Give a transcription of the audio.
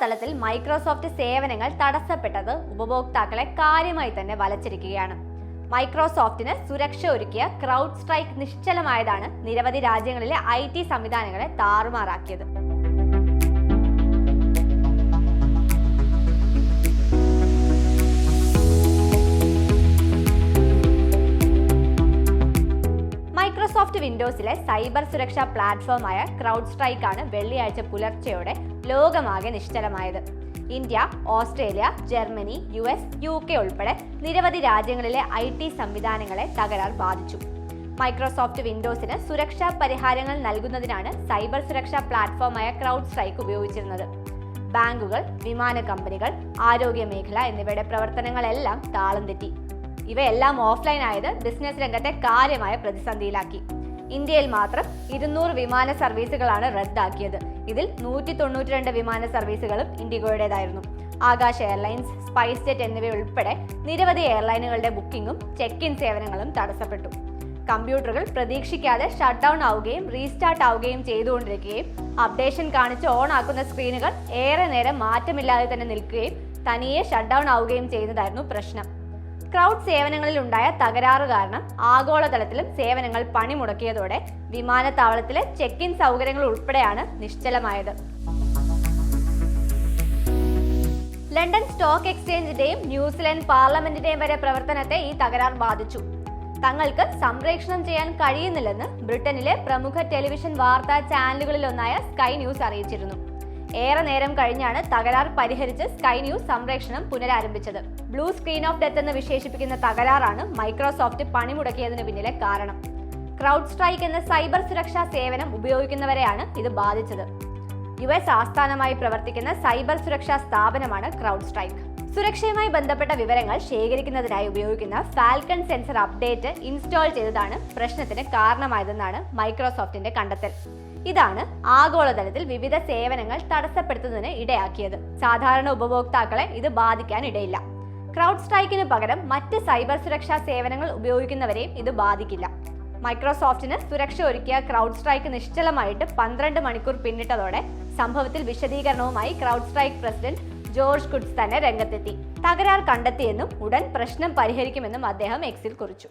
ആഗോളതലത്തിൽ മൈക്രോസോഫ്റ്റ് സേവനങ്ങൾ തടസ്സപ്പെട്ടത് ഉപഭോക്താക്കളെ കാര്യമായി തന്നെ വലച്ചിരിക്കുകയാണ്. മൈക്രോസോഫ്റ്റിന് സുരക്ഷ ഒരുക്കിയ ക്രൗഡ് സ്ട്രൈക്ക് നിശ്ചലമായതാണ് നിരവധി രാജ്യങ്ങളിലെ ഐ ടി സംവിധാനങ്ങളെ താറുമാറാക്കിയത്. മൈക്രോസോഫ്റ്റ് വിൻഡോസിലെ സൈബർ സുരക്ഷാ പ്ലാറ്റ്ഫോമായ ക്രൗഡ് സ്ട്രൈക്കാണ് വെള്ളിയാഴ്ച പുലർച്ചെയോടെ ലോകമാകെ നിശ്ചലമായത്. India Australia Germany U S U K ഉൾപ്പെടെ നിരവധി രാജ്യങ്ങളിലെ ഐ ടി സംവിധാനങ്ങളെ തകരാർ ബാധിച്ചു. മൈക്രോസോഫ്റ്റ് വിൻഡോസിന് സുരക്ഷാ പരിഹാരങ്ങൾ നൽകുന്നതിനാണ് സൈബർ സുരക്ഷാ പ്ലാറ്റ്ഫോമായ ക്രൗഡ് സ്ട്രൈക്ക് ഉപയോഗിച്ചിരുന്നത്. ബാങ്കുകൾ വിമാന കമ്പനികൾ ആരോഗ്യ മേഖല എന്നിവയുടെ പ്രവർത്തനങ്ങളെല്ലാം താളം തെറ്റി. ഇവയെല്ലാം ഓഫ്ലൈൻ ആയത് ബിസിനസ് രംഗത്തെ കാര്യമായ പ്രതിസന്ധിയിലാക്കി. ഇന്ത്യയിൽ മാത്രം ഇരുന്നൂറ് വിമാന സർവീസുകളാണ് റദ്ദാക്കിയത്. ഇതിൽ നൂറ്റി തൊണ്ണൂറ്റി രണ്ട് വിമാന സർവീസുകളും ഇൻഡിഗോയുടേതായിരുന്നു. ആകാശ് എയർലൈൻസ് സ്പൈസ് ജെറ്റ് എന്നിവയുൾപ്പെടെ നിരവധി എയർലൈനുകളുടെ ബുക്കിംഗും ചെക്ക് ഇൻ സേവനങ്ങളും തടസ്സപ്പെട്ടു. കമ്പ്യൂട്ടറുകൾ പ്രതീക്ഷിക്കാതെ ഷട്ട് ഡൗൺ ആവുകയും റീസ്റ്റാർട്ട് ആവുകയും ചെയ്തുകൊണ്ടിരിക്കുകയും അപ്ഡേഷൻ കാണിച്ച് ഓൺ ആക്കുന്ന സ്ക്രീനുകൾ ഏറെ നേരം മാറ്റമില്ലാതെ തന്നെ നിൽക്കുകയും തനിയെ ഷട്ട് ഡൗൺ ആവുകയും ചെയ്യുന്നതായിരുന്നു പ്രശ്നം. ക്രൗഡ് സേവനങ്ങളിൽ ഉണ്ടായ തകരാറ് കാരണം ആഗോളതലത്തിലും സേവനങ്ങൾ പണിമുടക്കിയതോടെ വിമാനത്താവളത്തിലെ ചെക്ക് ഇൻ സൗകര്യങ്ങൾ ഉൾപ്പെടെയാണ് നിശ്ചലമായത്. ലണ്ടൻ സ്റ്റോക്ക് എക്സ്ചേഞ്ചിന്റെയും ന്യൂസിലൻഡ് പാർലമെന്റിന്റെയും വരെ പ്രവർത്തനത്തെ ഈ തകരാർ ബാധിച്ചു. തങ്ങൾക്ക് സംപ്രേഷണം ചെയ്യാൻ കഴിയുന്നില്ലെന്ന് ബ്രിട്ടനിലെ പ്രമുഖ ടെലിവിഷൻ വാർത്താ ചാനലുകളിലൊന്നായ സ്കൈ ന്യൂസ് അറിയിച്ചിരുന്നു. ഏറെ നേരം കഴിഞ്ഞാണ് തകരാർ പരിഹരിച്ച് സ്കൈ ന്യൂസ് സംപ്രേഷണം പുനരാരംഭിച്ചത്. ബ്ലൂ സ്ക്രീൻ ഓഫ് ഡെത്ത് എന്ന് വിശേഷിപ്പിക്കുന്ന തകരാറാണ് മൈക്രോസോഫ്റ്റ് പണിമുടക്കിയതിന് പിന്നിലെ കാരണം. ക്രൗഡ് സ്ട്രൈക്ക് എന്ന സൈബർ സുരക്ഷാ സേവനം ഉപയോഗിക്കുന്നവരെയാണ് ഇത് ബാധിച്ചത്. യു എസ് ആസ്ഥാനമായി പ്രവർത്തിക്കുന്ന സൈബർ സുരക്ഷാ സ്ഥാപനമാണ് ക്രൗഡ് സ്ട്രൈക്ക്. സുരക്ഷയുമായി ബന്ധപ്പെട്ട വിവരങ്ങൾ ശേഖരിക്കുന്നതിനായി ഉപയോഗിക്കുന്ന ഫാൽക്കൺ സെൻസർ അപ്ഡേറ്റ് ഇൻസ്റ്റാൾ ചെയ്തതാണ് പ്രശ്നത്തിന് കാരണമായതെന്നാണ് മൈക്രോസോഫ്റ്റിന്റെ കണ്ടെത്തൽ. ഇതാണ് ആഗോളതലത്തിൽ വിവിധ സേവനങ്ങൾ തടസ്സപ്പെടുത്തുന്നതിന് ഇടയാക്കിയത്. സാധാരണ ഉപഭോക്താക്കളെ ഇത് ബാധിക്കാൻ ഇടയില്ല. ക്രൗഡ് സ്ട്രൈക്കിന് പകരം മറ്റ് സൈബർ സുരക്ഷാ സേവനങ്ങൾ ഉപയോഗിക്കുന്നവരെയും ഇത് ബാധിക്കില്ല. മൈക്രോസോഫ്റ്റിന് സുരക്ഷ ഒരുക്കിയ ക്രൗഡ് സ്ട്രൈക്ക് നിശ്ചലമായിട്ട് പന്ത്രണ്ട് മണിക്കൂർ പിന്നിട്ടതോടെ സംഭവത്തിൽ വിശദീകരണവുമായി CrowdStrike president George Kurtz തന്നെ രംഗത്തെത്തി. തകരാർ കണ്ടെത്തിയെന്നും ഉടൻ പ്രശ്നം പരിഹരിക്കുമെന്നും അദ്ദേഹം എക്സിൽ കുറിച്ചു.